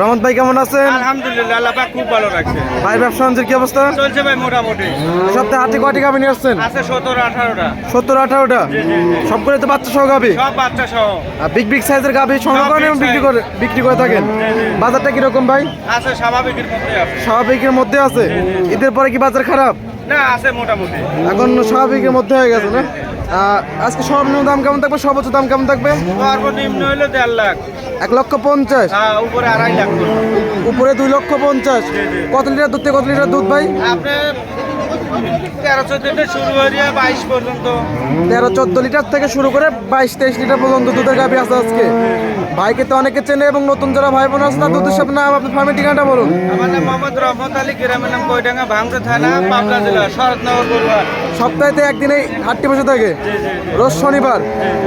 রহমত ভাই কেমন আছেন? আলহামদুলিল্লাহ আল্লাহ পাক খুব ভালো রাখছে। ভাই ব্যবসা বাণিজ্যের কি অবস্থা? চলছে ভাই মোটামুটি। সপ্তাহে হাতে কয়টি গাভি নিয়ে আসছেন? আছে সতেরো আঠারোটা। সত্তর আঠারোটা? সবগুলো তো বাচ্চা সহ গাভি? সব বাচ্চা সহ। বিগ বিগ সাইজের গাভি সংগ্রহ সব করেন এবং বিক্রি করে বিক্রি করে থাকেন? বাজারটা কীরকম ভাই? আছে স্বাভাবিকের মধ্যে আছে। স্বাভাবিকের মধ্যে আছে? ঈদের পরে কি বাজার খারাপ? না আছে মোটামুটি। এখন স্বাভাবিকের মধ্যে হয়ে গেছে না? আজকে সর্বনিম্ন দাম কেমন থাকবে? সর্বোচ্চ দাম কেমন থাকবে? সর্বনিম্ন হলো দেড় লাখ। এক লক্ষ পঞ্চাশ। হ্যাঁ উপরে আড়াই লাখ। উপরে দুই লক্ষ পঞ্চাশ। কত লিটার দুধ থেকে কত লিটার দুধ ভাই? আপনি তেরো চোদ্দটা শুরু হয়ে বাইশ পর্যন্ত। তেরো চোদ্দ লিটার থেকে শুরু করে বাইশ তেইশ লিটার পর্যন্ত দুধের গাভি আছে আজকে। ভাইকে তো অনেকে চেনে এবং নতুন যারা ভাই বোন আছে তার দুধের নাম আপনার ফার্মের ঠিকানাটা বলুন। আমার নাম মোহাম্মদ রহমত আলী গ্রামের নাম কৈডাঙ্গা ভাঙড়া থানা পাবনা জেলা শরৎনগর বলুয়া সপ্তাহেতে একদিনে হাটটি বসে থাকে। রোজ শনিবার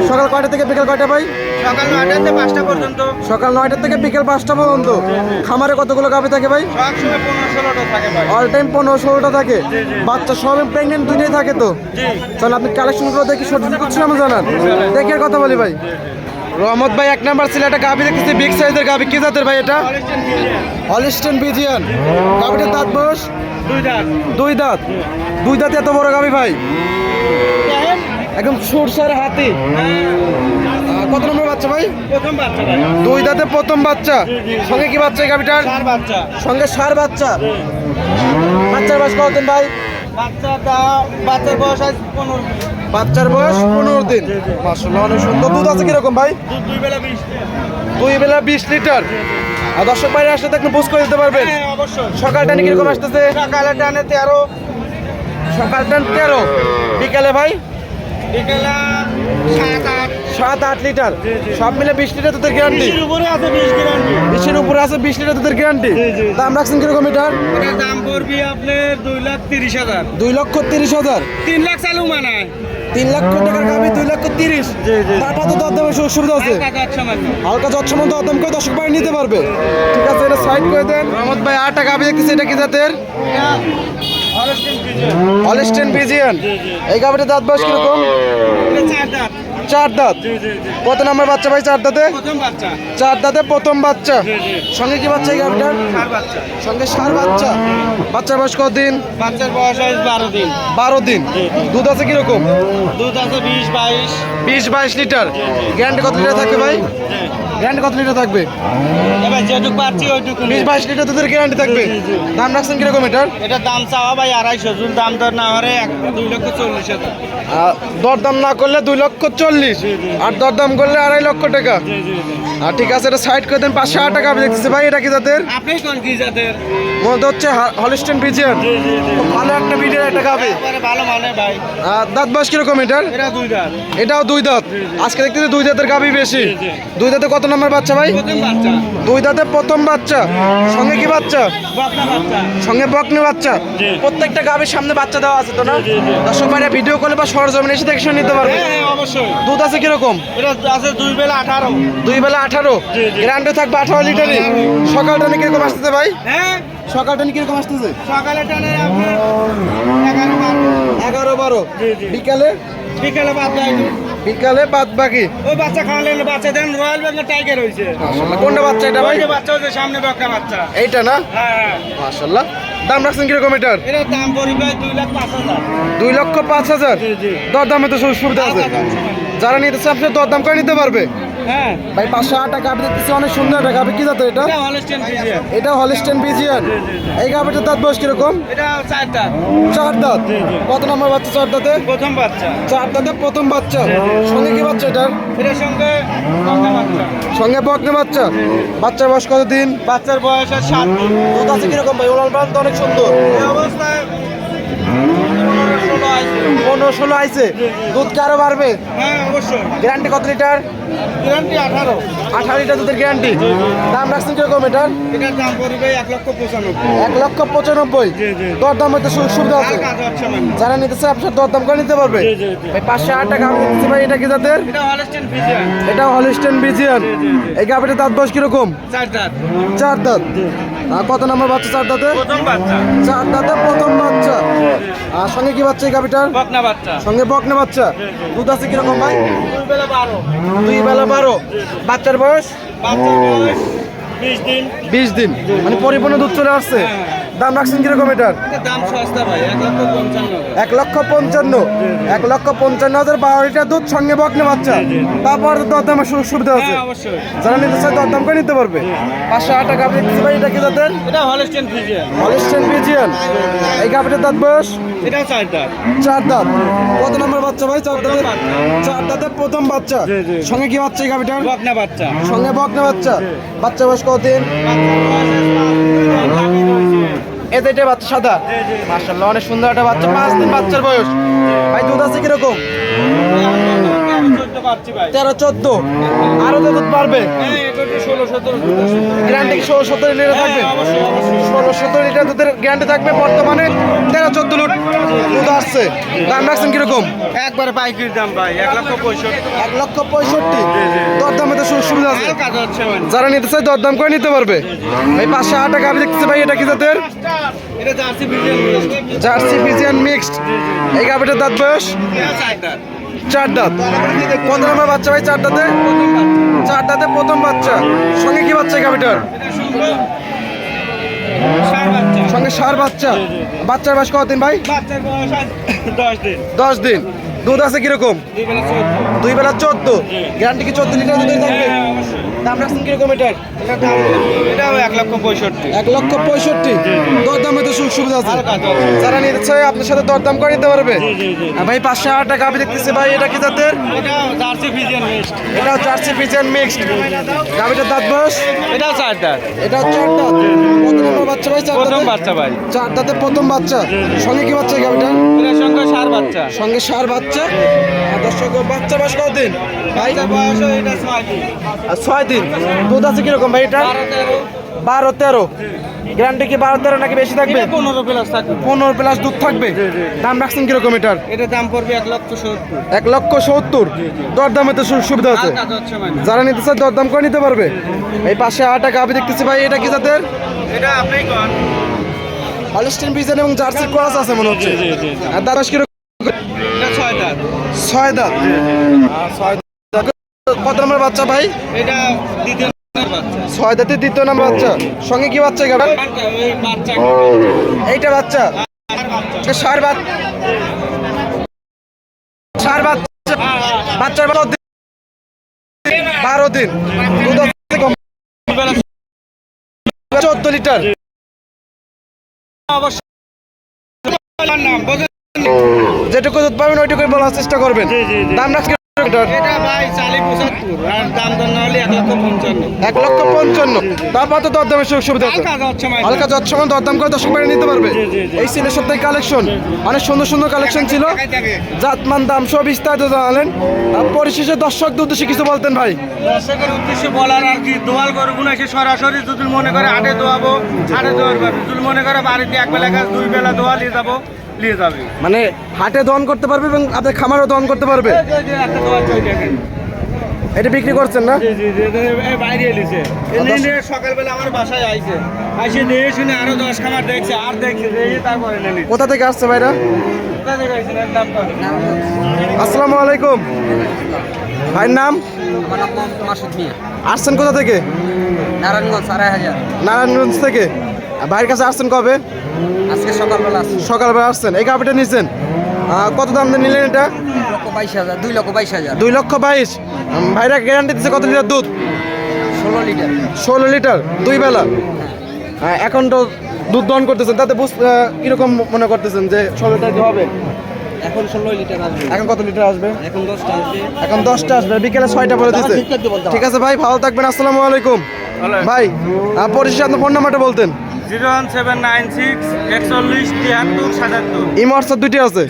সকাল কয়টা থেকে বিকেল কয়টা ভাই? সকাল নয়টা থেকে পাঁচটা পর্যন্ত। সকাল নয়টা থেকে বিকেল পাঁচটা পর্যন্ত। খামারে কতগুলো গাভি থাকে ভাই? অল টাইম পনেরো ষোলোটা থাকে বাচ্চা সব প্রেগনেন্ট দুইটাই থাকে তো? তাহলে আপনি কালেকশনগুলো দেখি সঠিক করছেন আমি জানান। দেখে কথা বলি ভাই। রহমত ভাই এক নাম্বার ছিল একটা গাভি দেখতেছি। বিগ সাইজের গাভি কি জাতের ভাই এটা? হলিস্টেন বিজিয়ান গাভিটার দাঁত বয়স? দুই দাঁত। দুই দাঁত? এত বড় গাভি ভাই? একদম সুরসার হাতি। কত নম্বর বাচ্চা ভাই? প্রথম বাচ্চা দুই দাঁতে প্রথম বাচ্চা। সঙ্গে কি বাচ্চা বাচ্চা। সঙ্গে সার বাচ্চা। বাচ্চার বয়স কতদিন ভাই? বাচ্চার বয়স আজ পনেরো বাচ্চার বয়স পনেরো দিন। মাসাল্লাহ অনেক সুন্দর। দুধ আছে কীরকম ভাই? দুই বেলা বিশ দুই বেলা বিশ লিটার। আর দর্শক বাইরে আসলে তো একটু বুঝ করে দিতে পারবেন। হ্যাঁ সকাল টাইমে কীরকম আসতেছে? সকালে টানে তেরো। সকাল টাইম তেরো। বিকালে ভাই? বিকেলা সাত আট। লিটার। সব মিলে বিশ লিটার দুধের গ্যারান্টি বিশের উপরে আছে বিশ উপরে আছে বিশ লিটার দুধের গ্যারান্টি দাম রাখছেন কীরকম মিটার এটার দাম পড়বি আপনার দুই লাখ তিরিশ হাজার। দুই লক্ষ তিরিশ হাজার। তিন লাখ চালু মানায়। তিন লক্ষ টাকার গাবি দুই লক্ষ তিরিশ। তারপর তো দরদামের সুযোগ সুবিধা আছে। হালকা যৎসমান দরদাম করে দর্শক ভাই নিতে পারবে। ঠিক আছে এটা সাইড করে দেন। রহমত ভাই আটটা গাবি দেখতেছি এটা কি জাতের? হলস্টেন বিজিয়ান এই গাবিটা দাঁত বয়স কীরকম? চার দাঁত? কত নাম্বার বাচ্চা ভাই চার দাঁতে? প্রথম বাচ্চা। চার দাঁতে প্রথম বাচ্চা। সঙ্গে কি বাচ্চা বাচ্চা। সঙ্গে সার বাচ্চা। বাচ্চার বয়স কতদিন? বাচ্চার বয়স বারো দিন। বারো দিন। দুধ আছে কীরকম? দুধ আছে বিশ বাইশ। বিশ বাইশ লিটার। গ্যারান্টি কত লিটার থাকবে ভাই? গ্যারান্টি কত লিটার থাকবে? যেটুকু পাচ্ছি ওইটুকু বিশ বাইশ লিটার দুধের গ্যারান্টি থাকবে। দাম রাখছেন কীরকম এটার? এটা দাম চাওয়া ভাই আড়াইশো যদি দাম দর না হলে দুই লক্ষ চল্লিশ হাজার। দরদাম না করলে দুই লক্ষ চল্লিশ। আর দরদাম করলে আড়াই লক্ষ টাকা। আর ঠিক আছে এটা সাইড করে দেন পাঁচশো আট টাকা আমি দেখতেছি। ভাই এটা কি জাতের? আপনি কোন কি জাতের? মনে হচ্ছে হলিস্টেন খুব ভালো একটা বিটের একটা গাবে ভালো মানে ভাই। আর দাঁত বয়স কীরকম এটার? এটা দুই দাঁত। এটাও দুই দাঁত। আজকে দেখতেছি দুই দাঁতের গাবি বেশি। দুই দাঁতে কত নম্বর বাচ্চা ভাই? দুই দাঁতে প্রথম বাচ্চা। সঙ্গে কি বাচ্চা? সঙ্গে বকনে বাচ্চা? প্রত্যেকটা গাবির সামনে বাচ্চা দেওয়া আছে তো না। দর্শক ভাইরা ভিডিও কলে বা সরজমিনে এসে দেখে নিতে পারবে। হ্যাঁ হ্যাঁ, অবশ্যই। দুধ আছে কীরকম? আছে দুই বেলা আঠারো। দুই বেলা আঠারো। গ্রান্ডে থাকবে আঠারো লিটারই? সকালটা নিয়ে কীরকম আসতেছে ভাই? হ্যাঁ। সকালটা কীরকম আসতেছে? সকালে টানে এগারো বারো। বিকালে? বিকেলে বাদ বিকালে বাদ বাকি। ও বাচ্চা খাওয়ালেন বাচ্চা দেন রয়্যাল বেঙ্গল টাইগার হইছে কোনটা বাচ্চা এটা ভাই? বাচ্চা হইছে সামনে বাচ্চা বাচ্চা। এইটা না? হ্যাঁ মাশাআল্লাহ। দাম রাখছেন কীরকম এটার? এটার দাম পড়ি প্রায় দুই লাখ পাঁচ হাজার। দুই লক্ষ পাঁচ হাজার? জি জি। দর দামে তো সুবিধা আছে। যারা নিতে চায় আপনি দর দাম করে নিতে পারবে। হ্যাঁ। ভাই পাঁচশো আট টাকা আপনি দেখতেছি অনেক সুন্দর একটা গাভি কি জাতের এটা? এটা হলস্টেন বিজিয়ান এই গাভিটার দাঁত বয়স কীরকম? এটা চার দাঁত। কত নম্বর বাচ্চা চার দাঁতে? প্রথম বাচ্চা। চার দাঁতে প্রথম বাচ্চা। সঙ্গে কি বাচ্চা এটার? সঙ্গে সঙ্গে বকনে বাচ্চা? বাচ্চার বয়স কত দিন বাচ্চার বয়স আর সাত দিন। দুধ আছে কীরকম ভাই? ওলান তো অনেক সুন্দর। এই অবস্থায় পনেরো ষোলো আছে। পনেরো ষোলো আইছে দুধ কি আরও বাড়বে? অবশ্যই। গ্যারান্টি কত লিটার? গ্যারান্টি আঠারো। আঠারো লিটার দুধের গ্যারান্টি দাম রাখছেন কীরকম এটার? এটার দাম পড়বে এক লক্ষ পঁচানব্বই। এক লক্ষ পঁচানব্বই? জি, জি। দর দাম সুযোগ সুবিধা আছে। যারা নিতে চায় আপনার দর দাম করে নিতে পারবে। ভাই পাঁচশো আট টাকা দিচ্ছি ভাই এটা কি জাতের এটা হলস্টেন বিজিয়ান। এই গাভিটার দাঁত বয়স কীরকম? চার দাঁত। চার দাঁত। কত নম্বর বাচ্চা চার দাঁতে? প্রথম বাচ্চা। চার দাঁতে প্রথম বাচ্চা। আর সঙ্গে কি বাচ্চা এই গাভিটার? বকনা বাচ্চা। সঙ্গে বকনা বাচ্চা। দুধ আছে কীরকম ভাই? দুই বেলা বারো। দুই বেলা বারো। বাচ্চার বয়স? বাচ্চার বয়স বিশ দিন। বিশ দিন। মানে পরিপূর্ণ দুধ চলে আসছে? দাম রাখছেন কীরকম এটার? দাম সস্তা এক লক্ষ পঞ্চান্ন এক লক্ষ পঞ্চান্ন। হাজার বারো লিটার দুধ সঙ্গে বকনে বাচ্চা। তারপর দরদামের সুযোগ সুবিধা আছে। হ্যাঁ যারা নিতে চায় দরদাম করে নিতে পারবে। পাঁচশো আট টাকা আপনি দিতে পারি এটা কি যাদের এটা হলিস্টেন বিজিয়ান এই গাভিটার দাঁত বয়স? চার দাম চার দাঁত। কত নম্বর বাচ্চা ভাই? চার দাঁতের চার দাঁতের প্রথম বাচ্চা। সঙ্গে কি বাচ্চা এই গাভিটার? বকনা বাচ্চা। সঙ্গে বকনা বাচ্চা। বাচ্চা বয়স কতদিন এতে এটা বাচ্চা সাদা। মাশাআল্লাহ অনেক সুন্দর একটা বাচ্চা পাঁচ দিন বাচ্চার বয়স। ভাই দুধ আছে কীরকম? তেরো চোদ্দ। আরও তো দুধ পারবে হ্যাঁ গ্যারান্টি ষোলো সতেরো লিটার থাকবে? অবশ্যই অবশ্যই। ষোলো সতেরো লিটার দুধের গ্যারান্টি থাকবে বর্তমানে। তেরো চোদ্দ লুট। আসছে দাম রাখছেন কীরকম? একবারে পাইকির দাম ভাই এক লক্ষ পঁয়ষট্টি। এক লক্ষ পঁয়ষট্টি? দরদামে তো সুবিধা আছে। মানে। যারা নিতে চায় দরদাম করে নিতে পারবে। ভাই পাঁচশো আট টাকা আমি দেখতেছি ভাই এটা কি জাতের? জার্সি বিজিয়ান মিক্সড এই গাভিটার দাঁত বয়স? চার দাঁত। কত নম্বর বাচ্চা ভাই চার দাঁতে? চার দাঁতে প্রথম বাচ্চা। সঙ্গে কি বাচ্চা এই গাভিটার? বাচ্চা সঙ্গে সার বাচ্চা। বাচ্চার বয়স কতদিন ভাই? বাচ্চার বয়স আজ দশ দিন। দশ দিন। দুধ আছে কীরকম? দুই বেলা চোদ্দ? গ্যারান্টি কি চোদ্দ লিটার দুধের থাকবে? দাম রাখছেন কীরকম এটার? এটা এক লক্ষ পঁয়ষট্টি। এক লক্ষ পঁয়ষট্টি? দরদামে তো সুযোগ সুবিধা আছে? যারা নিতে চায় আপনার সাথে দরদাম করে নিতে পারবে। ভাই পাঁচশো আট টাকা আমি দেখতেছি ভাই এটা কি জাতের? এটা জার্সি বিরিয়ানি মিক্সড। গাভিটার দাঁত বয়স? চার চার দাঁত। বাচ্চা ভাই প্রথম বাচ্চা ভাই। চার দাঁতে প্রথম বাচ্চা। সঙ্গে কি বাচ্চা গাভিটার? সঙ্গে সার বাচ্চা। সঙ্গে সার বাচ্চা। আর দর্শক বাচ্চা বয়স এটা এটা ছয় দিন। ছয় দিন? দুধ আছে কীরকম ভাই এটা? বারো তেরো। বারো গ্যারান্টি কি বারো তেরো নাকি বেশি থাকবে? এটা পনেরো প্লাস থাকবে। পনেরো প্লাস দুধ থাকবে? দাম রাখছেন কীরকম এটার? এটার দাম পড়বে এক লক্ষ সত্তর। এক লক্ষ সত্তর? দরদামে তো সুযোগ সুবিধা আছে? মানে। যারা নিতে চায় দরদাম করে নিতে পারবে। এই পাশে আট টাকা আমি দেখতেছি ভাই এটা কি জাতের? এটা আপনি কন? হলিস্টিন বিজেন এবং জার্সি ক্রস আছে মনে হচ্ছে। আর দারাস কীরকম? এটা ছয় দাঁত ছয় দাঁত কত নম্বর বাচ্চা ভাই? এটা দ্বিতীয় বাচ্চা। ছয় দাঁতের দ্বিতীয় নম্বর বাচ্চা। সঙ্গে কি বাচ্চা গাবেন এইটা বাচ্চা। সার বাচ্চা। সার বাচ্চা। বাচ্চার বারো দিন। চোদ্দ লিটার। অবশ্যই। নাম? যেটুকু দুধ পাবেন ওইটুকুই বলার চেষ্টা করবেন। দাম রাখছি এক লক্ষ পঞ্চান্ন। তারপর তো দরদামের সুযোগ সুবিধা আছে। হালকা হচ্ছে যত সময় দরদাম করে নিতে পারবে। এই সপ্তাহে কালেকশন। অনেক সুন্দর সুন্দর কালেকশন ছিল। জাতমান দাম সব বিস্তারিত জানালেন। আর পরিশেষে দর্শকদের উদ্দেশ্যে কিছু বলতেন ভাই। দর্শকের উদ্দেশ্যে বলার আর কি দোয়াল করব না সে সরাসরি যদি মনে করে আটে দোয়াবো। আটে দোয়ার পাবে যদি মনে করে বাড়িতে এক বেলা গাছ দুই বেলা দোয়া নিয়ে যাব। নিয়ে যাবে। মানে হাটে দহন করতে পারবে এবং আপনার খামারও দহন করতে পারবে? এটা বিক্রি করছেন না? জি জি জি এই- এই বাইরে এলিছে। সকালবেলা আমার বাসায় আইছে। আইসে দিয়ে শুনে আরও দশ খামার দেখছে আর দেখছে তারপরে কোথা থেকে আসছে ভাইরা। আসসালামু আলাইকুম। ভাইয়ের নাম? আসছেন কোথা থেকে? নারায়ণগঞ্জ নারায়ণগঞ্জ থেকে? ভাইয়ের কাছে আসছেন কবে? আজকে সকালবেলা সকালবেলা আসছেন। এই কাপিটা নিচ্ছেন কত দাম দিয়ে নিলেন এটা? বাইশ হাজার দুই লক্ষ বাইশ হাজার। দুই লক্ষ বাইশ। ভাইরা গ্যারান্টি দিচ্ছে কত লিটার দুধ? ষোলো লিটার। ষোলো লিটার দুই বেলা? হ্যাঁ, এখন তো দুধ দহন করতেছেন। তাতে বুঝ আহ, কীরকম মনে করতেছেন যে ষোলো লিটার কি হবে? এখন ষোলো লিটার আসবে। এখন কত লিটার আসবে? এখন দশটা আসবে। এখন দশটা আসবে। বিকেলে ছয়টা বলে দিচ্ছে ঠিক আছে ভাই ভালো থাকবেন। আসসালামু আলাইকুম। ভাই পরিশেষে আপনার ফোন নাম্বারটা বলতেন। Zero one seven nine six একচল্লিশ তিয়াত্তর সাতাত্তর। ইমার্সার দুটি আছে।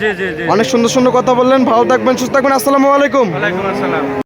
অনেক সুন্দর সুন্দর কথা বললেন ভালো থাকবেন সুস্থ থাকবেন আসসালামু আলাইকুম। ওয়ালাইকুম আসসালাম।